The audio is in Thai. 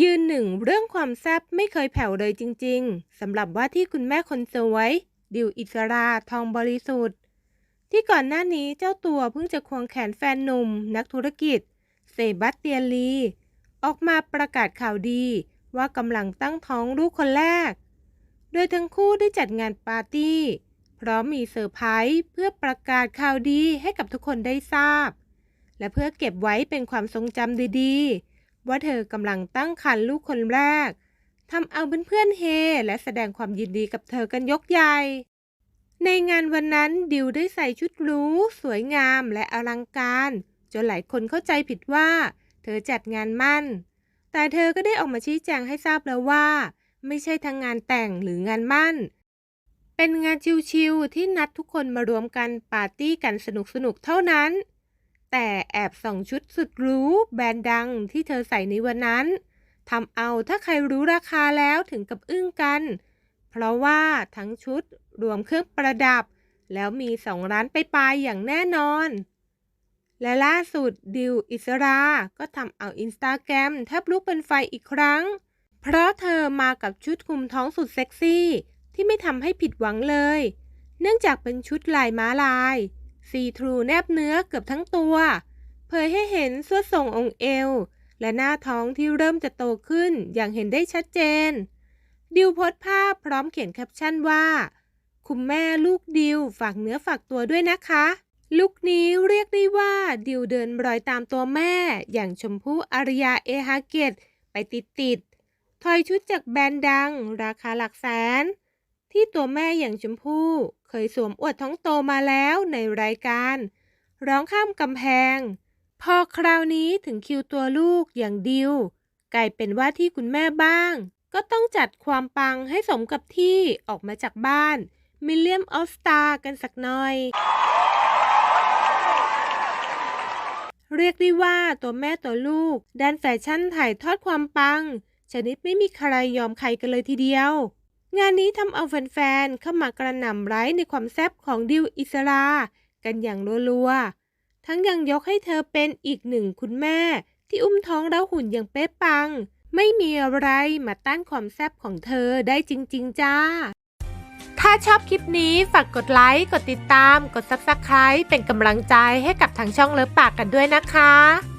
ยืนหนึ่งเรื่องความแซ่บไม่เคยแผ่วเลยจริงๆสำหรับว่าที่คุณแม่คนสวย ดิวอิสราทองบริสุทธิ์ ที่ก่อนหน้านี้เจ้าตัวเพิ่งจะควงแขนแฟนหนุ่ม นักธุรกิจ เซบาสเตียนลี ออกมาประกาศข่าวดีว่ากำลังตั้งท้องลูกคนแรก โดยทั้งคู่ได้จัดงานปาร์ตี้ พร้อมมีเซอร์ไพรส์เพื่อประกาศข่าวดีให้กับทุกคนได้ทราบ และเพื่อเก็บไว้เป็นความทรงจำดีๆ ว่าเธอกำลังตั้งครรภ์ลูกคนแรกทำเอาเพื่อนๆเฮและแสดงความยินดีกับเธอกันยกใหญ่ ในงานวันนั้นดิวได้ใส่ชุดรูสวยงามและอลังการ จนหลายคนเข้าใจผิดว่า เธอจัดงานมั่น แต่เธอก็ได้ออกมาชี้แจงให้ทราบแล้วว่า ไม่ใช่ทั้งงานแต่งหรืองานมั่น เป็นงานชิวๆที่นัดทุกคนมารวมกันปาร์ตี้กันสนุกๆเท่านั้น แต่แอบส่องชุดสุดหรูแบรนด์ดังที่เธอใส่ในวันนั้นทำเอาถ้าใครรู้ราคาแล้วถึงกับอึ้งกัน เพราะว่าทั้งชุดรวมเครื่องประดับ แล้วมีสองร้านไปปลายอย่างแน่นอน และล่าสุดดิวอิสราก็ทำเอาอินสตาแกรมแทบลุกเป็นไฟอีกครั้ง เพราะเธอมากับชุดคลุมท้องสุดเซ็กซี่ ที่ไม่ทำให้ผิดหวังเลย เนื่องจากเป็นชุดลายม้าลาย ซีทรูแนบเนื้อเกือบทั้งตัว เผยให้เห็นส่วนทรงองค์เอว และหน้าท้องที่เริ่มจะโตขึ้นอย่างเห็นได้ชัดเจน ดิวโพสภาพพร้อมเขียนแคปชั่นว่า คุณแม่ลูกดิวฝากเนื้อฝากตัวด้วยนะคะ ลุคนี้เรียกได้ว่าดิวเดินรอยตามตัวแม่ อย่างชมพู่อารยาเอฮาเกตไปติดติดๆถอยชุดจากแบรนด์ดัง ราคาหลักแสนที่ตัวแม่อย่างชมพู่ เคยสวมอวดท้องโตมาแล้วในรายการ ร้องข้ามกำแพง พอคราวนี้ถึงคิวตัวลูกอย่างดิว กลายเป็นว่าที่คุณแม่บ้าง ก็ต้องจัดความปังให้สมกับที่ออกมาจากบ้าน มิลเลียมออสตากันสักหน่อย เรียกได้ว่าตัวแม่ตัวลูกด้านแฟชั่นถ่ายทอดความปังชนิดไม่มีใครยอมใครกันเลยทีเดียว งานนี้ทำเอาแฟนๆเข้ามากระหน่ำไร้ในความแซ่บของดิวอิสรา กันอย่างรัวๆ ทั้งยังยกให้เธอเป็นอีกหนึ่งคุณแม่ ที่อุ้มท้องแล้วหุ่นอย่างเป๊ะปัง ไม่มีอะไรมาต้านความแซ่บของเธอได้จริง ๆ จ้า ถ้าชอบคลิปนี้ฝากกดไลค์ กดติดตาม กด Subscribe เป็นกำลังใจให้กับทางช่องเลิฟปากกันด้วยนะคะ